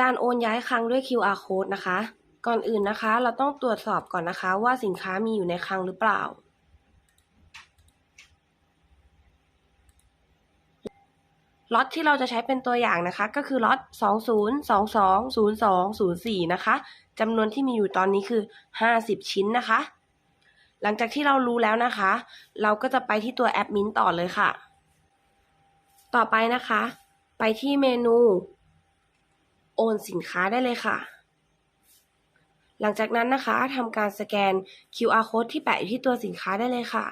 การโอนย้ายคลังด้วย QR code นะคะ ก่อนอื่นนะคะ เราต้องตรวจสอบก่อนนะคะ ว่าสินค้ามีอยู่ในคลังหรือเปล่า ล็อตที่เราจะใช้เป็นตัวอย่างนะคะ ก็คือล็อต 20220204 นะคะจำนวนที่มีอยู่ตอนนี้คือ 50 ชิ้นนะคะ หลังจากที่เรารู้แล้วนะคะ เราก็จะไปที่ตัวแอดมินต่อเลยค่ะ ต่อไปนะคะ ไปที่เมนู โอนสินค้าได้เลยค่ะ หลังจากนั้นนะคะทำการสแกน QR code ที่แปะอยู่ที่ตัวสินค้าได้เลยค่ะ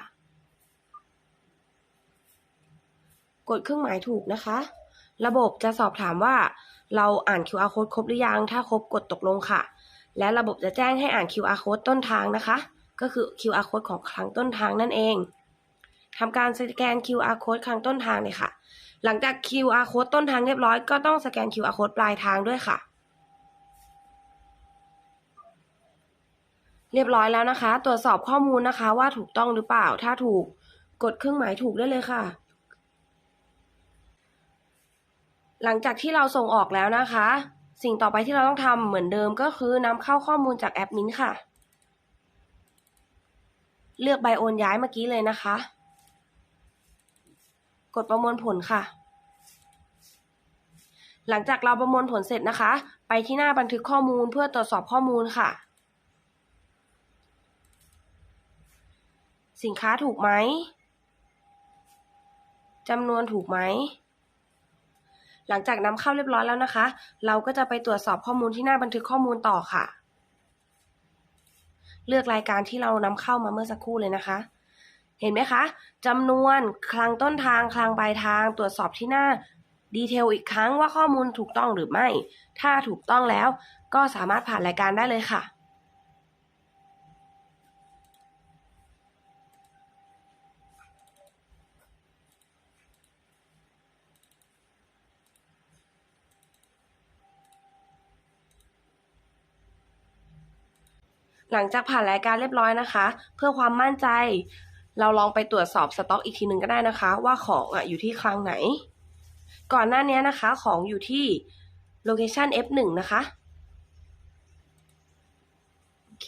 กดเครื่องหมายถูกนะคะ ระบบจะสอบถามว่าเราอ่าน QR code ครบหรือยัง ถ้าครบกดตกลงค่ะ และระบบจะแจ้งให้อ่าน QR code ต้นทางนะคะ ก็คือ QR code ของครั้งต้นทางนั่นเองทำการสแกน QR code ครั้งต้นทางเลยค่ะ หลังจาก QR code ต้นทางเรียบร้อยก็ต้องสแกน QR code ปลายทางด้วยค่ะ เรียบร้อยแล้วนะคะ ตรวจสอบข้อมูลนะคะว่าถูกต้องหรือเปล่า ถ้าถูกกดเครื่องหมายถูกได้เลยค่ะ หลังจากที่เราส่งออกแล้วนะคะ สิ่งต่อไปที่เราต้องทำเหมือนเดิมก็คือนำเข้าข้อมูลจากแอปมินค่ะ เลือกใบโอนย้ายเมื่อกี้เลยนะคะ กดประมวลผลค่ะ หลังจากเราประมวลผลเสร็จนะคะ ไปที่หน้าบันทึกข้อมูลเพื่อตรวจสอบข้อมูลค่ะ สินค้าถูกไหมจำนวนถูกไหม หลังจากนำเข้าเรียบร้อยแล้วนะคะ เราก็จะไปตรวจสอบข้อมูลที่หน้าบันทึกข้อมูลต่อค่ะ เลือกรายการที่เรานำเข้ามาเมื่อสักครู่เลยนะคะ เห็นไหมคะจำนวนคลังต้นทางคลังปลายทาง ตรวจสอบที่หน้าดีเทลอีกครั้งว่าข้อมูลถูกต้องหรือไม่ ถ้าถูกต้องแล้วก็สามารถผ่านรายการได้เลยค่ะ หลังจากผ่านรายการเรียบร้อยนะคะ เพื่อความมั่นใจ เราลองไปตรวจสอบสต็อกอีกทีหนึ่งก็ได้นะคะ ว่าของอะอยู่ที่คลังไหน ก่อนหน้านี้นะคะ ของอยู่ที่โลเคชัน F1 นะคะโอเค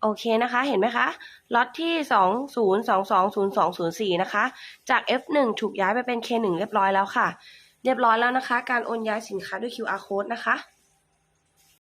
โอเคนะคะ เห็นไหมคะ ล็อตที่ 20220204 นะคะ จาก F1 ถูกย้ายไปเป็น K1 เรียบร้อยแล้วค่ะ เรียบร้อยแล้วนะคะ การโอนย้ายสินค้าด้วย QR code นะคะ